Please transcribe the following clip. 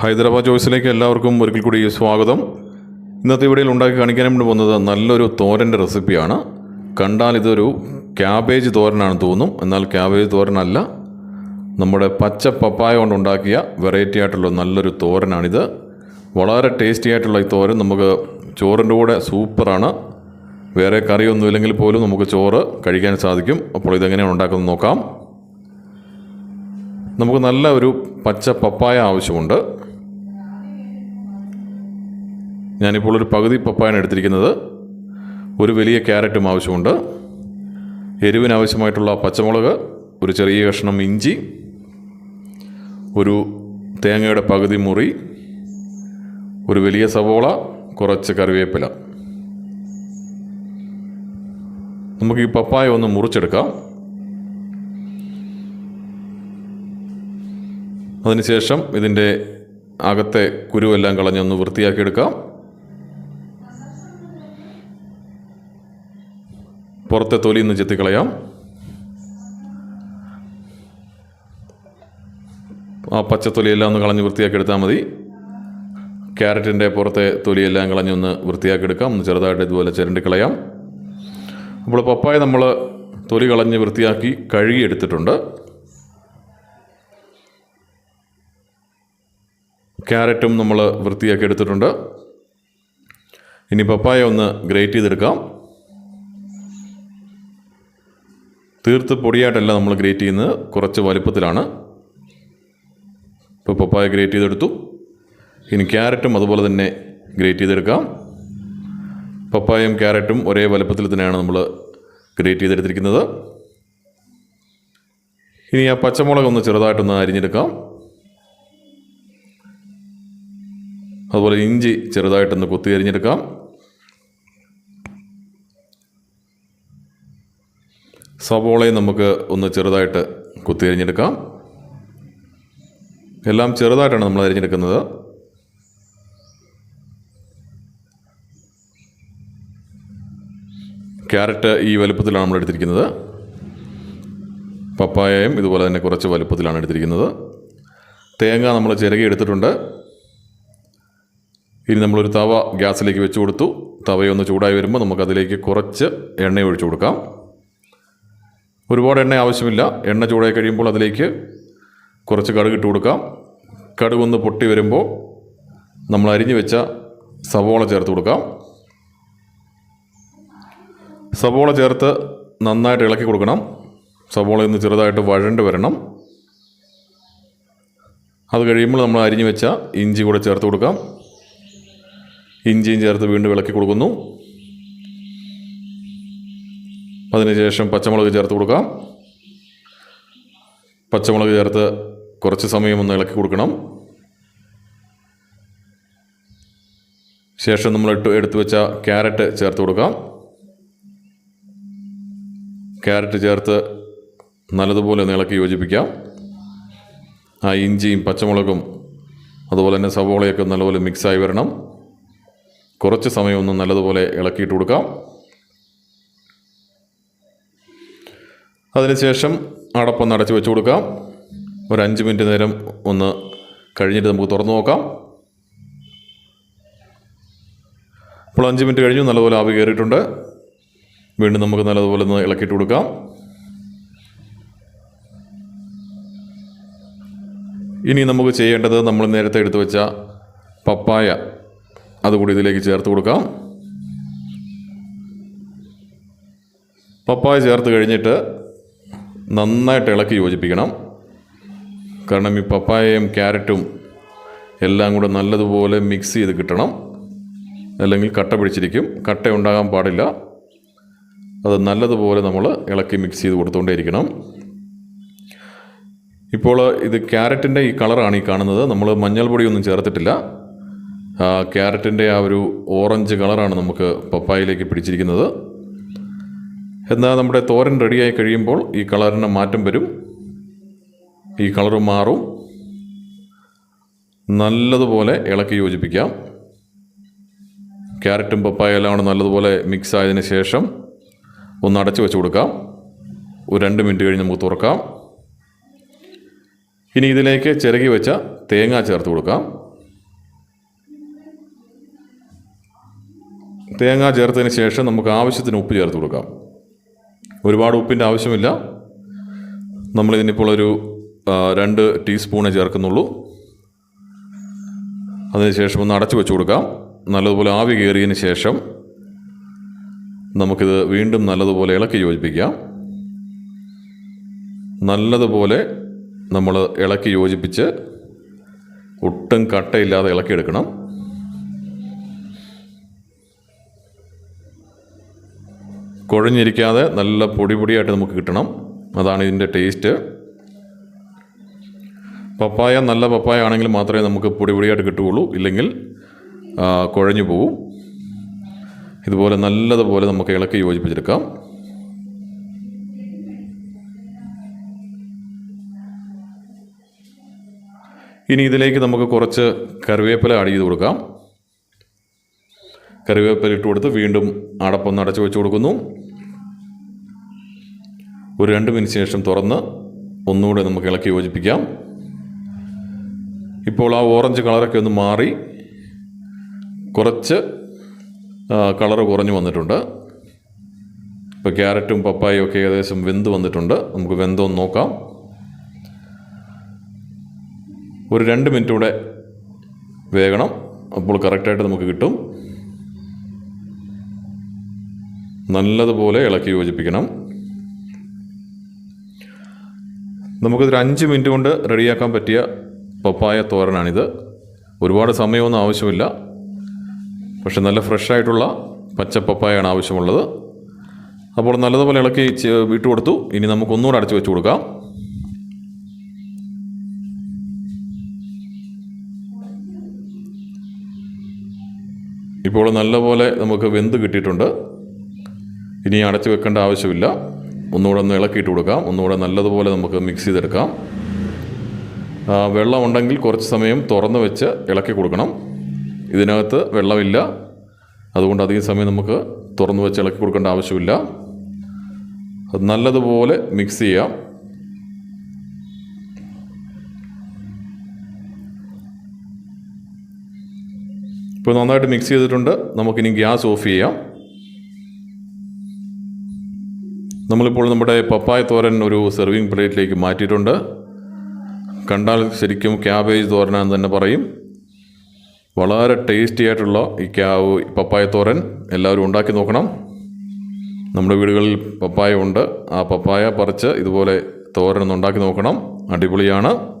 ഹൈദരാബാദ് ചോയ്സിലേക്ക് എല്ലാവർക്കും ഒരിക്കൽ കൂടി സ്വാഗതം. ഇന്നത്തെ വീഡിയോയിൽ ഉണ്ടാക്കി കാണിക്കാൻ വേണ്ടി പോകുന്നത് നല്ലൊരു തോരന്റെ റെസിപ്പിയാണ്. കണ്ടാൽ ഇതൊരു ക്യാബേജ് തോരനാണ് തോന്നും. എന്നാൽ ക്യാബേജ് തോരനല്ല. നമ്മുടെ പച്ച പപ്പായ കൊണ്ടുണ്ടാക്കിയ വെറൈറ്റി ആയിട്ടുള്ള നല്ലൊരു തോരനാണിത്. വളരെ ടേസ്റ്റി ആയിട്ടുള്ള ഈ തോരൻ നമുക്ക് ചോറിന്റെ കൂടെ സൂപ്പറാണ്. വേറെ കറിയൊന്നും ഇല്ലെങ്കിൽ പോലും നമുക്ക് ചോറ് കഴിക്കാൻ സാധിക്കും. അപ്പോൾ ഇതെങ്ങനെയാണ് ഉണ്ടാക്കുന്നത് നോക്കാം. നമുക്ക് നല്ല ഒരു പച്ച പപ്പായ ആവശ്യമുണ്ട്. ഞാനിപ്പോൾ ഒരു പകുതി പപ്പായാണ് എടുത്തിരിക്കുന്നത്. ഒരു വലിയ ക്യാരറ്റും ആവശ്യമുണ്ട്. എരിവിന് ആവശ്യമായിട്ടുള്ള പച്ചമുളക് ഒരു ചെറിയ കഷ്ണം ഇഞ്ചി ഒരു തേങ്ങയുടെ പകുതി മുറി ഒരു വലിയ സവോള കുറച്ച് കറിവേപ്പില. നമുക്ക് ഈ പപ്പായ ഒന്ന് മുറിച്ചെടുക്കാം. അതിനുശേഷം ഇതിന്റെ അകത്തെ കുരുവെല്ലാം കളഞ്ഞൊന്ന് വൃത്തിയാക്കിയെടുക്കാം. പുറത്തെ തൊലി നിന്ന് ചെത്തിക്കളയാം ആ പച്ചത്തൊലിയെല്ലാം ഒന്ന് കളഞ്ഞ് വൃത്തിയാക്കി എടുത്താൽ മതി. ക്യാരറ്റിന്റെ പുറത്തെ തൊലിയെല്ലാം കളഞ്ഞൊന്ന് വൃത്തിയാക്കിയെടുക്കാം ഒന്ന് ചെറുതായിട്ട് ഇതുപോലെ ചിരണ്ടിക്കളയാം അപ്പോൾ പപ്പായ നമ്മൾ തൊലി കളഞ്ഞ് വൃത്തിയാക്കി കഴുകിയെടുത്തിട്ടുണ്ട്. ക്യാരറ്റും നമ്മൾ വൃത്തിയാക്കി എടുത്തിട്ടുണ്ട്. ഇനി പപ്പായ ഒന്ന് ഗ്രേറ്റ് ചെയ്തെടുക്കാം. തീർത്ത് പൊടിയായിട്ടല്ല നമ്മൾ ഗ്രേറ്റ് ചെയ്യുന്നത്. കുറച്ച് വലുപ്പത്തിലാണ്. ഇപ്പോൾ പപ്പായ ഗ്രേറ്റ് ചെയ്തെടുത്തു. ഇനി ക്യാരറ്റും അതുപോലെ തന്നെ ഗ്രേറ്റ് ചെയ്തെടുക്കാം. പപ്പായയും ക്യാരറ്റും ഒരേ വലുപ്പത്തിൽ തന്നെയാണ് നമ്മൾ ഗ്രേറ്റ് ചെയ്തെടുത്തിരിക്കുന്നത്. ഇനി ആ പച്ചമുളക് ഒന്ന് ചെറുതായിട്ടൊന്ന് അരിഞ്ഞെടുക്കാം. അതുപോലെ ഇഞ്ചി ചെറുതായിട്ടൊന്ന് കൊത്തി അരിഞ്ഞെടുക്കാം. സവോളയും നമുക്ക് ഒന്ന് ചെറുതായിട്ട് കുത്തി അരിഞ്ഞെടുക്കാം എല്ലാം ചെറുതായിട്ടാണ് നമ്മൾ അരിഞ്ഞെടുക്കുന്നത്. ക്യാരറ്റ് ഈ വലുപ്പത്തിലാണ് നമ്മൾ എടുത്തിരിക്കുന്നത്. പപ്പായയും ഇതുപോലെ തന്നെ കുറച്ച് വലുപ്പത്തിലാണ് എടുത്തിരിക്കുന്നത്. തേങ്ങ നമ്മൾ ചിരകി എടുത്തിട്ടുണ്ട്. ഇനി നമ്മളൊരു തവ ഗ്യാസിലേക്ക് വെച്ച് കൊടുത്തു. തവയൊന്ന് ചൂടായി വരുമ്പോൾ നമുക്കതിലേക്ക് കുറച്ച് എണ്ണ ഒഴിച്ചു കൊടുക്കാം. ഒരുപാട് എണ്ണ ആവശ്യമില്ല. എണ്ണ ചൂടായി കഴിയുമ്പോൾ അതിലേക്ക് കുറച്ച് കടുക് ഇട്ട് കൊടുക്കാം. കടുകൊന്ന് പൊട്ടി വരുമ്പോൾ നമ്മൾ അരിഞ്ഞു വെച്ച സവോള ചേർത്ത് കൊടുക്കാം. സവോള ചേർത്ത് നന്നായിട്ട് ഇളക്കി കൊടുക്കണം. സവോള ഒന്ന് ചെറുതായിട്ട് വഴണ്ട് വരണം. അത് കഴിയുമ്പോൾ നമ്മൾ അരിഞ്ഞു വെച്ച ഇഞ്ചി കൂടെ ചേർത്ത് കൊടുക്കാം. ഇഞ്ചിയും ചേർത്ത് വീണ്ടും ഇളക്കി കൊടുക്കുന്നു. അതിനുശേഷം പച്ചമുളക് ചേർത്ത് കൊടുക്കാം. പച്ചമുളക് ചേർത്ത് കുറച്ച് സമയം ഒന്ന് ഇളക്കി കൊടുക്കണം. ശേഷം നമ്മൾ ഇട്ട് എടുത്തു വെച്ച ക്യാരറ്റ് ചേർത്ത് കൊടുക്കാം. ക്യാരറ്റ് ചേർത്ത് നല്ലതുപോലെ ഒന്ന് ഇളക്കി യോജിപ്പിക്കാം. ആ ഇഞ്ചിയും പച്ചമുളകും അതുപോലെ തന്നെ സവോളയൊക്കെ നല്ലപോലെ മിക്സായി വരണം. കുറച്ച് സമയം ഒന്ന് നല്ലതുപോലെ ഇളക്കിയിട്ട് കൊടുക്കാം. അതിനുശേഷം അടപ്പൊന്ന് അടച്ച് വെച്ച് കൊടുക്കാം. ഒരു അഞ്ച് മിനിറ്റ് നേരം ഒന്ന് കഴിഞ്ഞിട്ട് നമുക്ക് തുറന്നു നോക്കാം. ഇപ്പോൾ അഞ്ച് മിനിറ്റ് കഴിഞ്ഞു. നല്ലപോലെ ആവി കയറിയിട്ടുണ്ട്. വീണ്ടും നമുക്ക് നല്ലതുപോലെ ഒന്ന് ഇളക്കിയിട്ട് കൊടുക്കാം. ഇനി നമുക്ക് ചെയ്യേണ്ടത് നമ്മൾ നേരത്തെ എടുത്തു വെച്ച പപ്പായ അതുകൂടി ഇതിലേക്ക് ചേർത്ത് കൊടുക്കാം. പപ്പായ ചേർത്ത് കഴിഞ്ഞിട്ട് നന്നായിട്ട് ഇളക്കി യോജിപ്പിക്കണം. കാരണം ഈ പപ്പായയും ക്യാരറ്റും എല്ലാം കൂടെ നല്ലതുപോലെ മിക്സ് ചെയ്ത് കിട്ടണം. അല്ലെങ്കിൽ കട്ട പിടിച്ചിരിക്കും. കട്ട ഉണ്ടാകാൻ പാടില്ല. അത് നല്ലതുപോലെ നമ്മൾ ഇളക്കി മിക്സ് ചെയ്ത് കൊടുത്തുകൊണ്ടേയിരിക്കണം ഇപ്പോൾ ഇത് ക്യാരറ്റിന്റെ ഈ കളറാണ് ഈ കാണുന്നത്. നമ്മൾ മഞ്ഞൾ പൊടിയൊന്നും ചേർത്തിട്ടില്ല ക്യാരറ്റിന്റെ ആ ഒരു ഓറഞ്ച് കളറാണ് നമുക്ക് പപ്പായയിലേക്ക് പിടിച്ചിരിക്കുന്നത്. എന്നാൽ നമ്മുടെ തോരൻ റെഡിയായി കഴിയുമ്പോൾ ഈ കളറിന് മാറ്റം വരും. ഈ കളർ മാറും. നല്ലതുപോലെ ഇളക്കി യോജിപ്പിക്കാം. ക്യാരറ്റും പപ്പായെല്ലാം കൂടെ നല്ലതുപോലെ മിക്സ് ആയതിന് ശേഷം ഒന്ന് അടച്ചു വെച്ച് കൊടുക്കാം. ഒരു രണ്ട് മിനിറ്റ് കഴിഞ്ഞ് നമുക്ക് തുറക്കാം. ഇനി ഇതിലേക്ക് ചിരകി വെച്ച തേങ്ങ ചേർത്ത് കൊടുക്കാം. തേങ്ങ ചേർത്തതിന് ശേഷം നമുക്ക് ആവശ്യത്തിന് ഉപ്പ് ചേർത്ത് കൊടുക്കാം. ഒരുപാട് ഉപ്പിന്റെ ആവശ്യമില്ല. നമ്മളിതിനിപ്പോൾ ഒരു രണ്ട് ടീസ്പൂണേ ചേർക്കുന്നുള്ളൂ. അതിനുശേഷം ഒന്ന് അടച്ചു വെച്ച് കൊടുക്കാം. നല്ലതുപോലെ ആവി കയറിയതിന് ശേഷം നമുക്കിത് വീണ്ടും നല്ലതുപോലെ ഇളക്കി യോജിപ്പിക്കാം. നല്ലതുപോലെ നമ്മൾ ഇളക്കി യോജിപ്പിച്ച് ഒട്ടും കട്ടയില്ലാതെ ഇളക്കിയെടുക്കണം. കുഴഞ്ഞിരിക്കാതെ നല്ല പൊടി പൊടിയായിട്ട് നമുക്ക് കിട്ടണം. അതാണ് ഇതിന്റെ ടേസ്റ്റ്. പപ്പായ നല്ല പപ്പായ ആണെങ്കിൽ മാത്രമേ നമുക്ക് പൊടി പൊടിയായിട്ട് കിട്ടുകയുള്ളൂ. ഇല്ലെങ്കിൽ കുഴഞ്ഞു പോവും. ഇതുപോലെ നല്ലതുപോലെ നമുക്ക് ഇളക്കി യോജിപ്പിച്ചെടുക്കാം. ഇനി ഇതിലേക്ക് നമുക്ക് കുറച്ച് കറിവേപ്പില ആഡ് ചെയ്ത് കൊടുക്കാം. കറിവേപ്പില ഇട്ട് കൊടുത്ത് വീണ്ടും അടപ്പൊന്ന് അടച്ചു വെച്ച് കൊടുക്കുന്നു. ഒരു രണ്ട് മിനിറ്റ് ശേഷം തുറന്ന് ഒന്നുകൂടെ നമുക്ക് ഇളക്കി യോജിപ്പിക്കാം. ഇപ്പോൾ ആ ഓറഞ്ച് കളറൊക്കെ ഒന്ന് മാറി കുറച്ച് കളർ കുറഞ്ഞു വന്നിട്ടുണ്ട്. ഇപ്പോൾ ക്യാരറ്റും പപ്പായും ഒക്കെ ഏകദേശം വെന്ത് വന്നിട്ടുണ്ട്. നമുക്ക് വെന്തോന്ന് നോക്കാം. ഒരു രണ്ട് മിനിറ്റ് കൂടെ വേകണം. അപ്പോൾ കറക്റ്റായിട്ട് നമുക്ക് കിട്ടും. നല്ലതുപോലെ ഇളക്കി യോജിപ്പിക്കണം. നമുക്കിതൊരു അഞ്ച് മിനിറ്റ് കൊണ്ട് റെഡിയാക്കാൻ പറ്റിയ പപ്പായ തോരനാണിത്. ഒരുപാട് സമയമൊന്നും ആവശ്യമില്ല. പക്ഷെ നല്ല ഫ്രഷായിട്ടുള്ള പച്ച പപ്പായാണ് ആവശ്യമുള്ളത്. അപ്പോൾ നല്ലതുപോലെ ഇളക്കി വിട്ടു കൊടുത്തു. ഇനി നമുക്കൊന്നുകൂടെ അടച്ചു വെച്ച് കൊടുക്കാം. ഇപ്പോൾ നല്ലപോലെ നമുക്ക് വെന്ത് കിട്ടിയിട്ടുണ്ട്. ഇനി അടച്ചു വെക്കേണ്ട ആവശ്യമില്ല. ഒന്നുകൂടെ ഒന്ന് ഇളക്കിയിട്ട് കൊടുക്കാം. ഒന്നുകൂടെ നല്ലതുപോലെ നമുക്ക് മിക്സ് ചെയ്തെടുക്കാം. വെള്ളം ഉണ്ടെങ്കിൽ കുറച്ച് സമയം തുറന്ന് വെച്ച് ഇളക്കി കൊടുക്കണം. ഇതിനകത്ത് വെള്ളമില്ല. അതുകൊണ്ട് അധികം സമയം നമുക്ക് തുറന്ന് വെച്ച് ഇളക്കി കൊടുക്കേണ്ട ആവശ്യമില്ല. അത് നല്ലതുപോലെ മിക്സ് ചെയ്യാം. ഇപ്പോൾ നന്നായിട്ട് മിക്സ് ചെയ്തിട്ടുണ്ട്. നമുക്കിനി ഗ്യാസ് ഓഫ് ചെയ്യാം. നമ്മളിപ്പോൾ നമ്മുടെ പപ്പായ തോരൻ ഒരു സെർവിങ് പ്ലേറ്റിലേക്ക് മാറ്റിയിട്ടുണ്ട്. കണ്ടാൽ ശരിക്കും ക്യാബേജ് തോരൻ എന്ന് തന്നെ പറയും. വളരെ ടേസ്റ്റി ആയിട്ടുള്ള ഈ ക്യാ പപ്പായ തോരൻ എല്ലാവരും ഉണ്ടാക്കി നോക്കണം. നമ്മുടെ വീടുകളിൽ പപ്പായ ഉണ്ട്. ആ പപ്പായ പറിച്ച് ഇതുപോലെ തോരൻ ഉണ്ടാക്കി നോക്കണം. അടിപൊളിയാണ്.